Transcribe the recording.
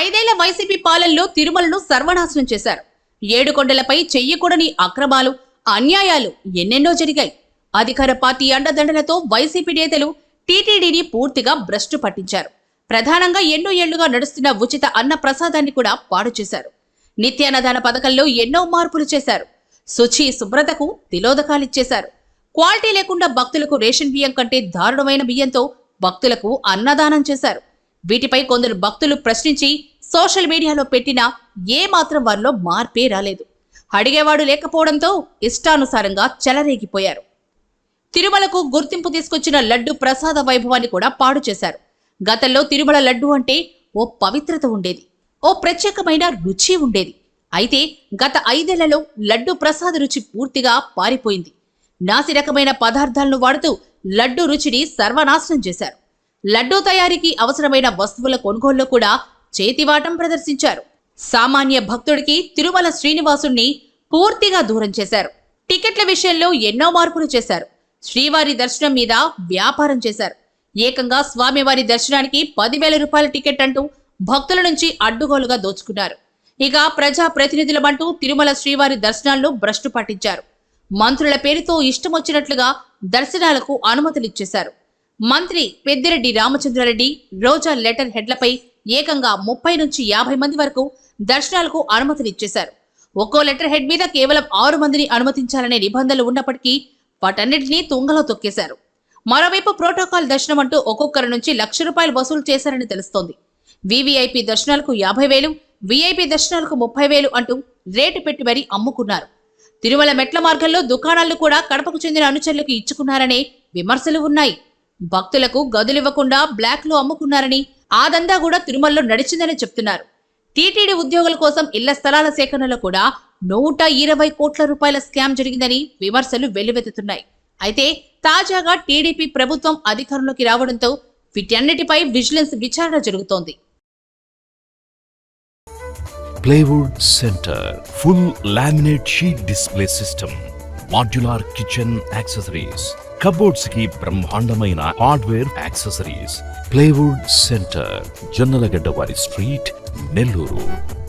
ఐదేళ్ళ వైసీపీ పాలనలో తిరుమలను సర్వనాశనం చేశారు. ఏడుకొండలపై చెయ్యకూడని అక్రమాలు అన్యాయాలు ఎన్నెన్నో జరిగాయి. అధికార పార్టీ అండదండలతో వైసీపీ నేతలు టీటీడీని పూర్తిగా భ్రష్టు పట్టించారు. ప్రధానంగా ఎన్నో ఏళ్ళుగా నడుస్తున్న ఉచిత అన్న ప్రసాదాన్ని కూడా పాడు చేశారు. నిత్యాన్నదాన పథకంలో ఎన్నో మార్పులు చేశారు. శుచి శుభ్రతకు తిలోదకాలిచ్చేశారు క్వాలిటీ లేకుండా భక్తులకు రేషన్ బియ్యం కంటే దారుణమైన బియ్యంతో భక్తులకు అన్నదానం చేశారు. వీటిపై కొందరు భక్తులు ప్రశ్నించి సోషల్ మీడియాలో పెట్టినా ఏమాత్రం వారిలో మార్పే రాలేదు. అడిగేవాడు లేకపోవడంతో ఇష్టానుసారంగా చెలరేగిపోయారు. తిరుమలకు గుర్తింపు తీసుకొచ్చిన లడ్డు ప్రసాద వైభవాన్ని కూడా పాడు చేశారు. గతంలో తిరుమల లడ్డు అంటే ఓ పవిత్రత ఉండేది. ఓ ప్రత్యేకమైన రుచి ఉండేది. అయితే గత ఐదేళ్ళలో లడ్డు ప్రసాద రుచి పూర్తిగా పారిపోయింది. నాసి రకమైన పదార్థాలను వాడుతూ లడ్డు రుచిని సర్వనాశనం చేశారు. లడ్డూ తయారీకి అవసరమైన వస్తువుల కొనుగోలులో కూడా చేతివాటం ప్రదర్శించారు. సామాన్య భక్తుడికి తిరుమల శ్రీనివాసుణ్ణి పూర్తిగా దూరం చేశారు. టికెట్ల విషయంలో ఎన్నో మార్పులు చేశారు. శ్రీవారి దర్శనం మీద వ్యాపారం చేశారు. ఏకంగా స్వామివారి దర్శనానికి పదివేల రూపాయల టికెట్ అంటూ భక్తుల నుంచి అడ్డుగోలుగా దోచుకున్నారు. ఇక ప్రజా ప్రతినిధులమంటూ తిరుమల శ్రీవారి దర్శనాల్లో భ్రష్టు పట్టించారు. మంత్రుల పేరుతో ఇష్టమొచ్చినట్లుగా దర్శనాలకు అనుమతులిచ్చేశారు మంత్రి పెద్దిరెడ్డి రామచంద్రారెడ్డి రోజా లెటర్ హెడ్లపై ఏకంగా ముప్పై నుంచి యాభై మంది వరకు దర్శనాలకు అనుమతులిచ్చేశారు ఒక్కో లెటర్ హెడ్ మీద కేవలం ఆరు మందిని అనుమతించాలనే నిబంధనలు ఉన్నప్పటికీ వాటన్నిటినీ తుంగలో తొక్కేశారు. మరోవైపు ప్రోటోకాల్ దర్శనం అంటూ ఒక్కొక్కరి నుంచి లక్ష రూపాయలు వసూలు చేశారని తెలుస్తోంది. వీవీఐపీ దర్శనాలకు యాభై వేలు వీఐపీ దర్శనాలకు ముప్పై వేలు అంటూ రేటు పెట్టి మరీ అమ్ముకున్నారు. తిరుమల మెట్ల మార్గంలో దుకాణాలు కూడా కడపకు చెందిన అనుచరులకు ఇచ్చుకున్నారనే విమర్శలు ఉన్నాయి. భక్తులకు గదులివ్వకుండా బ్లాక్లో అమ్ముకున్నారని ఆ దందా కూడా తిరుమలలో నడిచిందని చెప్తున్నారు. టీటీడీ ఉద్యోగుల కోసం ఇళ్ళ స్థలాల సేకరణలో కూడా నూట ఇరవై కోట్ల రూపాయల స్కామ్ జరిగిందని విమర్శలు వెల్లువెత్తుతున్నాయి. అయితే తాజాగా టీడీపీ ప్రభుత్వం అధికారంలోకి రావడంతో వీటన్నిటిపై విజిలెన్స్ విచారణ జరుగుతోంది. Plywood centre full laminate sheet display system. Modular kitchen accessories కబోర్డ్స్కి బ్రహ్మాండమైన hardware accessories. Plywood centre Jonnalagadda వారి స్ట్రీట్ నెల్లూరు.